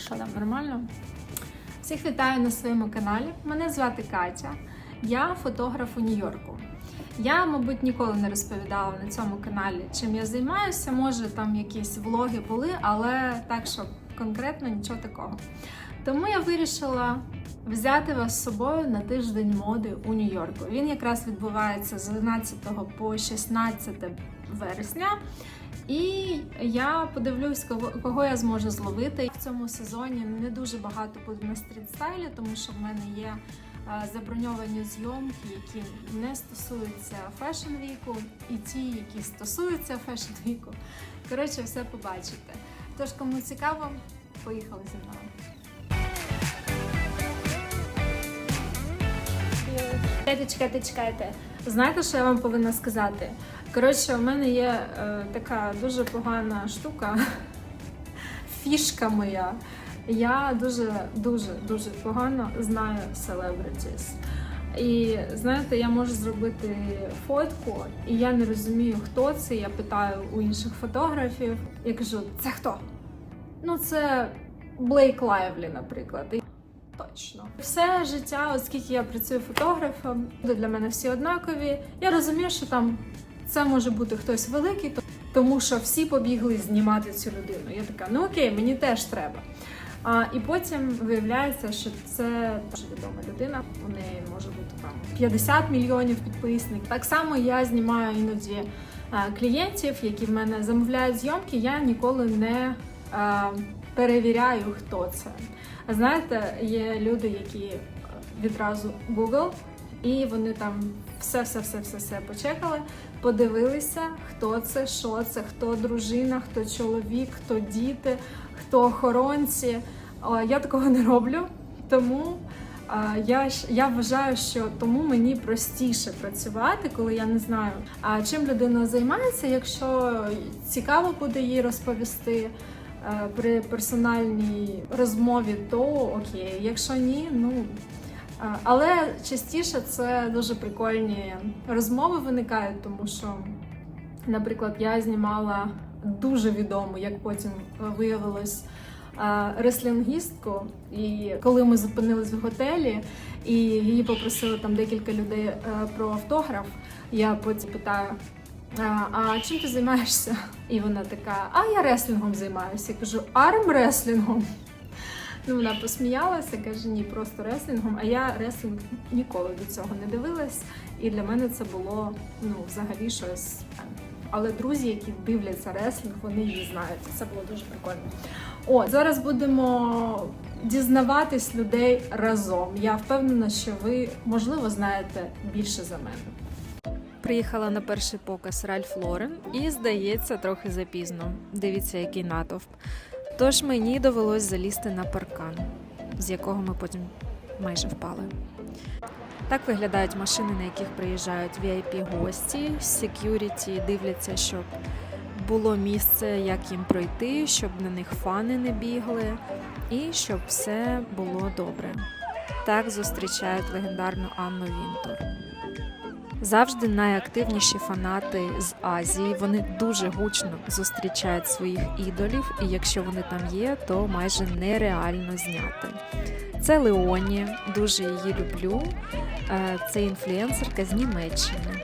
Що там нормально? Всіх вітаю на своєму каналі. Мене звати Катя. Я фотограф у Нью-Йорку. Я, мабуть, ніколи не розповідала на цьому каналі, чим я займаюся. Може, там якісь влоги були, але так, що конкретно нічого такого. Тому я вирішила взяти вас з собою на тиждень моди у Нью-Йорку. Він якраз відбувається з 11 по 16 вересня. І я подивлюсь, кого, кого я зможу зловити. В цьому сезоні не дуже багато буде на стрітстайлі, тому що в мене є е, заброньовані зйомки, які не стосуються фешн віку, і ті, які стосуються фешн віку. Коротше, все побачите. Тож, кому цікаво, поїхали зі мною. Чекайте, чекайте, чекайте. Знаєте, що я вам повинна сказати? Коротше, у мене є е, така дуже погана штука, фішка моя. Я дуже, дуже, дуже погано знаю celebrities. І знаєте, я можу зробити фотку, і я не розумію, хто це. Я питаю у інших фотографів. Я кажу, це хто? Ну, це Блейк Лайвлі, наприклад. Точно. Все життя, оскільки я працюю фотографом, для мене всі однакові. Я розумію, що там це може бути хтось великий, тому що всі побігли знімати цю людину. Я така, ну окей, мені теж треба. А, і потім виявляється, що це дуже відома людина. У неї може бути там 50 мільйонів підписників. Так само я знімаю іноді а, клієнтів, які в мене замовляють зйомки. Я ніколи не а, перевіряю, хто це. А знаєте, є люди, які відразу Google, і вони там все, все, все, все, все почекали, подивилися, хто це, що це, хто дружина, хто чоловік, хто діти, хто охоронці. Я такого не роблю, тому я, я вважаю, що тому мені простіше працювати, коли я не знаю, а чим людина займається, якщо цікаво буде їй розповісти при персональній розмові, то окей. Якщо ні, ну. Але частіше це дуже прикольні розмови виникають, тому що, наприклад, я знімала дуже відому, як потім виявилось, реслінгістку. І коли ми зупинились в готелі, і її попросили там декілька людей е, про автограф, я потім питаю. А, чим ти займаєшся? І вона така: А я реслінгом займаюся. Я кажу, армреслінгом. Ну, вона посміялася, каже, ні, просто реслінгом. А я реслінг ніколи до цього не дивилась. І для мене це було ну, взагалі щось. Але друзі, які дивляться реслінг, вони її знають. Це було дуже прикольно. О, зараз будемо дізнаватись людей разом. Я впевнена, що ви, можливо, знаєте більше за мене. Приїхала на перший показ Ральф Лорен і, здається, трохи запізно. Дивіться, який натовп. Тож мені довелось залізти на паркан, з якого ми потім майже впали. Так виглядають машини, на яких приїжджають VIP-гості, секюріті дивляться, щоб було місце, як їм пройти, щоб на них фани не бігли, і щоб все було добре. Так зустрічають легендарну Анну Вінтур. Завжди найактивніші фанати з Азії. Вони дуже гучно зустрічають своїх ідолів, і якщо вони там є, то майже нереально зняти. Це Леоні, дуже її люблю. Е, Це інфлюенсерка з Німеччини.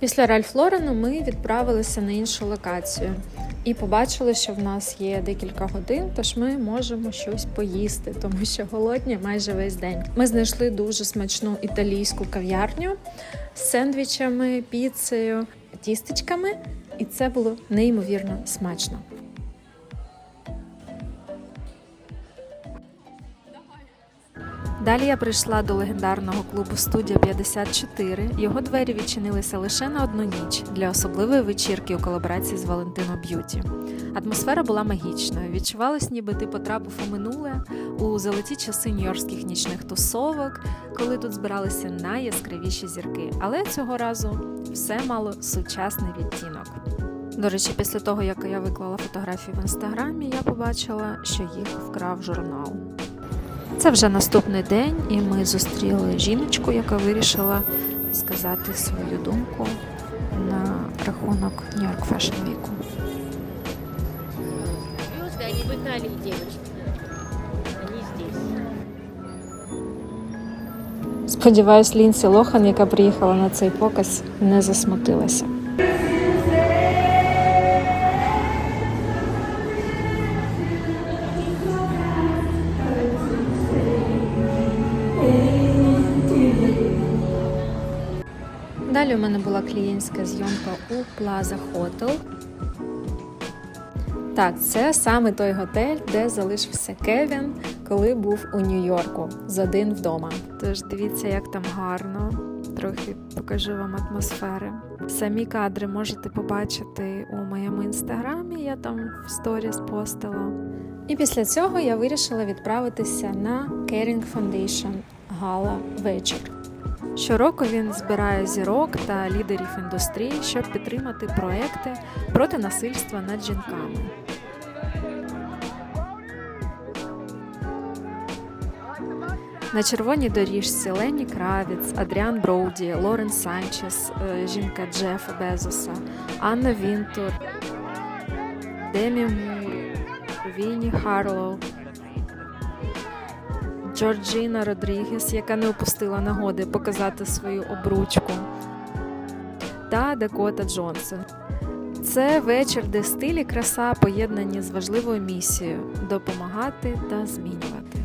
Після Ральф Лорену ми відправилися на іншу локацію і побачили, що в нас є декілька годин, тож ми можемо щось поїсти, тому що голодні майже весь день. Ми знайшли дуже смачну італійську кав'ярню з сендвічами, піцею, тістечками, і це було неймовірно смачно. Далі я прийшла до легендарного клубу студія 54. Його двері відчинилися лише на одну ніч для особливої вечірки у колаборації з Valentino Beauty. Атмосфера була магічною. Відчувалось, ніби ти потрапив у минуле у золоті часи нью-йоркських нічних тусовок, коли тут збиралися найяскравіші зірки. Але цього разу все мало сучасний відтінок. До речі, після того, як я виклала фотографії в інстаграмі, я побачила, що їх вкрав журнал. Це вже наступний день, і ми зустріли жіночку, яка вирішила сказати свою думку на рахунок New York Fashion Week. Звезды, они в Италии, девочки. Они здесь. Сподіваюсь, Лінсі Лохан, яка приїхала на цей показ, не засмутилася. Далі у мене була клієнтська зйомка у Plaza Hotel. Так, це саме той готель, де залишився Кевін, коли був у Нью-Йорку з один вдома. Тож дивіться, як там гарно. Трохи покажу вам атмосфери. Самі кадри можете побачити у моєму інстаграмі. Я там в сторіс постила. І після цього я вирішила відправитися на Caring Foundation Гала вечір. Щороку він збирає зірок та лідерів індустрії, щоб підтримати проекти проти насильства над жінками. На червоній доріжці Лені Кравіц, Адріан Броуді, Лорен Санчес, е, жінка Джефа Безоса, Анна Вінтур, Демі Мур, Вінні Харлоу, Джорджіна Родрігес, яка не упустила нагоди показати свою обручку, та Дакота Джонсон. Це вечір, де стиль і краса поєднані з важливою місією допомагати та змінювати.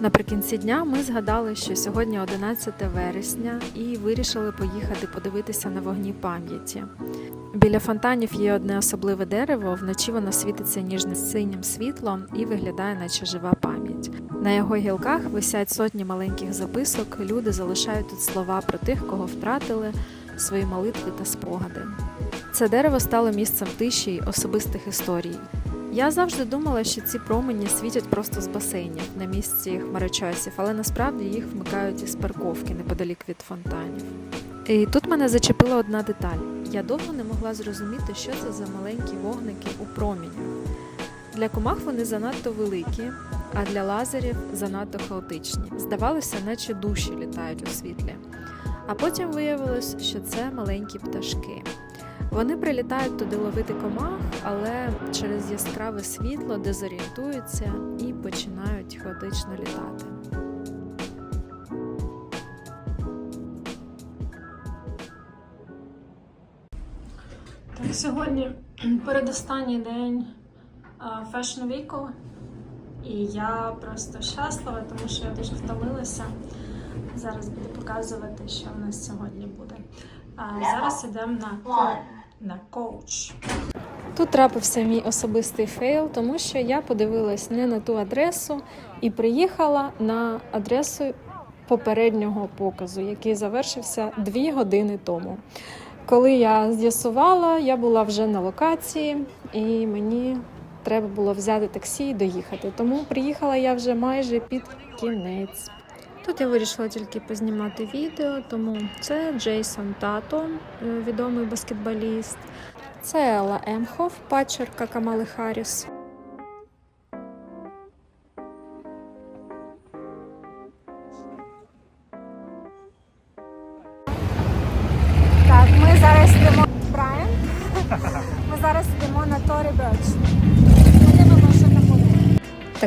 Наприкінці дня ми згадали, що сьогодні 11 вересня, і вирішили поїхати подивитися на вогні пам'яті. Біля фонтанів є одне особливе дерево, вночі воно світиться ніжно-синім світлом і виглядає, наче жива пам'ять. На його гілках висять сотні маленьких записок. Люди залишають тут слова про тих, кого втратили, свої молитви та спогади. Це дерево стало місцем тиші й особистих історій. Я завжди думала, що ці промені світять просто з басейнів на місці хмарочосів, але насправді їх вмикають із парковки неподалік від фонтанів. І тут мене зачепила одна деталь. Я довго не могла зрозуміти, що це за маленькі вогники у промінях. Для комах вони занадто великі, а для лазерів занадто хаотичні. Здавалося, наче душі літають у світлі. А потім виявилось, що це маленькі пташки. Вони прилітають туди ловити комах, але через яскраве світло дезорієнтуються і починають хаотично літати. Сьогодні передостанній день Fashion Week, і я просто щаслива, тому що я дуже втомилася. Зараз буду показувати, що в нас сьогодні буде. Зараз йдемо на, на коуч. Тут трапився мій особистий фейл, тому що я подивилась не на ту адресу і приїхала на адресу попереднього показу, який завершився дві години тому. Коли я з'ясувала, я була вже на локації, і мені треба було взяти таксі і доїхати. Тому приїхала я вже майже під кінець. Тут я вирішила тільки познімати відео, тому це Джейсон Тато, е, відомий баскетболіст. Це Елла Емхоф, пачерка Камали Харріс.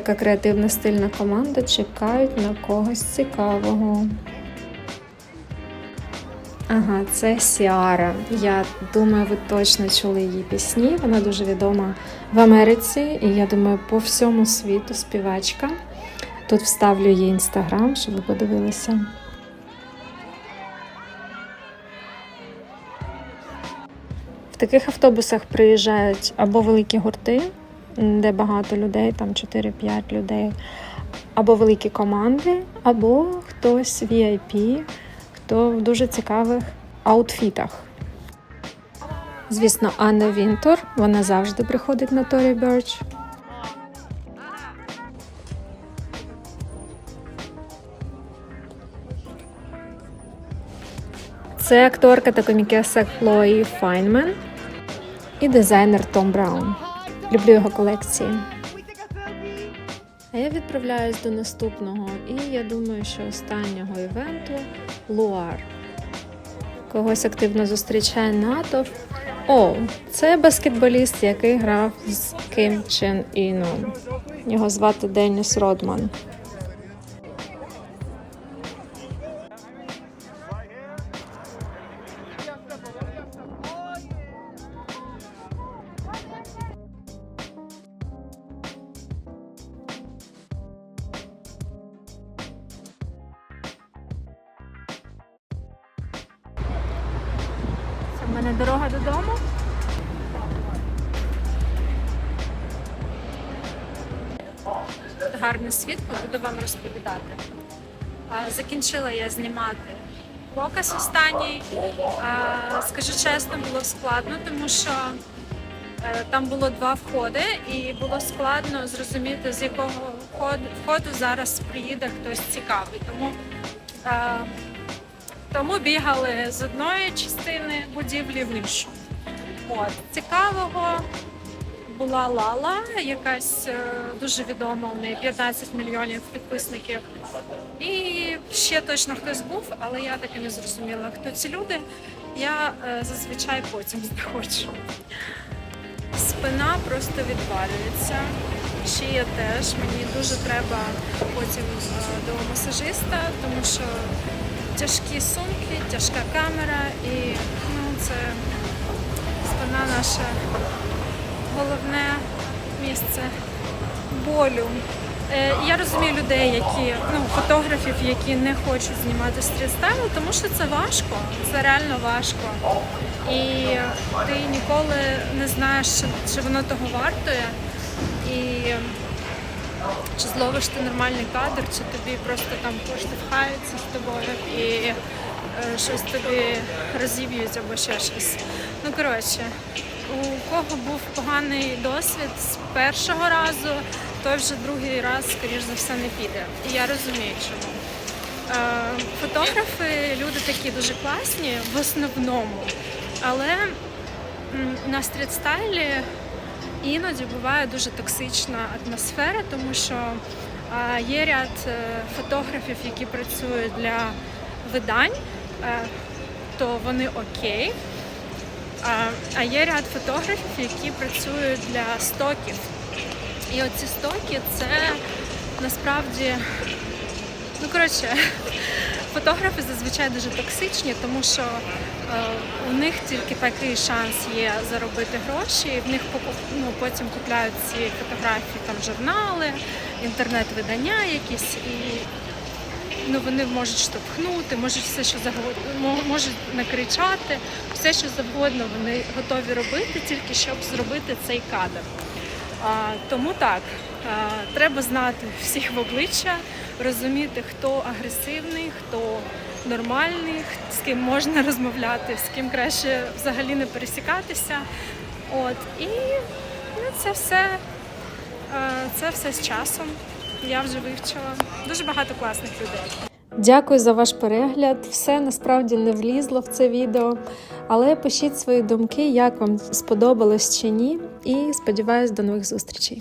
Така креативна стильна команда чекають на когось цікавого. Ага, це Сіара. Я думаю, ви точно чули її пісні. Вона дуже відома в Америці, і я думаю, по всьому світу співачка. Тут вставлю її інстаграм, щоб ви подивилися. В таких автобусах приїжджають або великі гурти, де багато людей, там 4-5 людей, або великі команди, або хтось VIP, хто в дуже цікавих аутфітах. Звісно, Анна Вінтор, вона завжди приходить на Торі Берч. Це акторка та комікеса Хлої Файнмен і дизайнер Том Браун. Люблю його колекції. А я відправляюсь до наступного, і я думаю, що останнього івенту Луар. Когось активно зустрічає натовп. О, це баскетболіст, який грав з Ким Чен Іном. Його звати Деніс Родман. Мене дорога додому. Гарне світло, буду вам розповідати. Закінчила я знімати показ останній. Скажу чесно, було складно, тому що е, там було два входи, і було складно зрозуміти, з якого входу, зараз приїде хтось цікавий. Тому е, тому бігали з одної частини будівлі в іншу. От цікавого була Лала, якась е, дуже відома, у неї 15 мільйонів підписників. І ще точно хтось був, але я так і не зрозуміла, хто ці люди. Я е, зазвичай потім знаходжу. Спина просто відвалюється. Шия теж. Мені дуже треба потім е, до масажиста, тому що тяжкі сумки, тяжка камера і ну, це спина наша головне місце болю. Е, Я розумію людей, які ну фотографів, які не хочуть знімати стрітстайл, тому що це важко, це реально важко. І ти ніколи не знаєш, чи, воно того вартує. І чи зловиш ти нормальний кадр, чи тобі просто там поштовхаються з тобою і е, щось тобі розіб'ють або ще щось. Ну коротше, у кого був поганий досвід з першого разу, той вже другий раз, скоріш за все, не піде. І я розумію, чому. Е, Фотографи, люди такі дуже класні в основному, але на стрітстайлі іноді буває дуже токсична атмосфера, тому що є ряд е, фотографів, які працюють для видань, е, то вони окей. А, є ряд фотографів, які працюють для стоків. І оці стоки це насправді, ну коротше, фотографи зазвичай дуже токсичні, тому що у них тільки такий шанс є заробити гроші, в них ну, потім купляють ці фотографії там журнали, інтернет-видання якісь і. Ну, вони можуть штовхнути, можуть все, що завгодно, можуть накричати, все, що завгодно вони готові робити, тільки щоб зробити цей кадр. А, тому так, а, треба знати всіх в обличчя, розуміти, хто агресивний, хто нормальний, з ким можна розмовляти, з ким краще взагалі не пересікатися. От, і ну, це все, е, це все з часом. Я вже вивчила. Дуже багато класних людей. Дякую за ваш перегляд. Все насправді не влізло в це відео. Але пишіть свої думки, як вам сподобалось чи ні. І сподіваюсь, до нових зустрічей.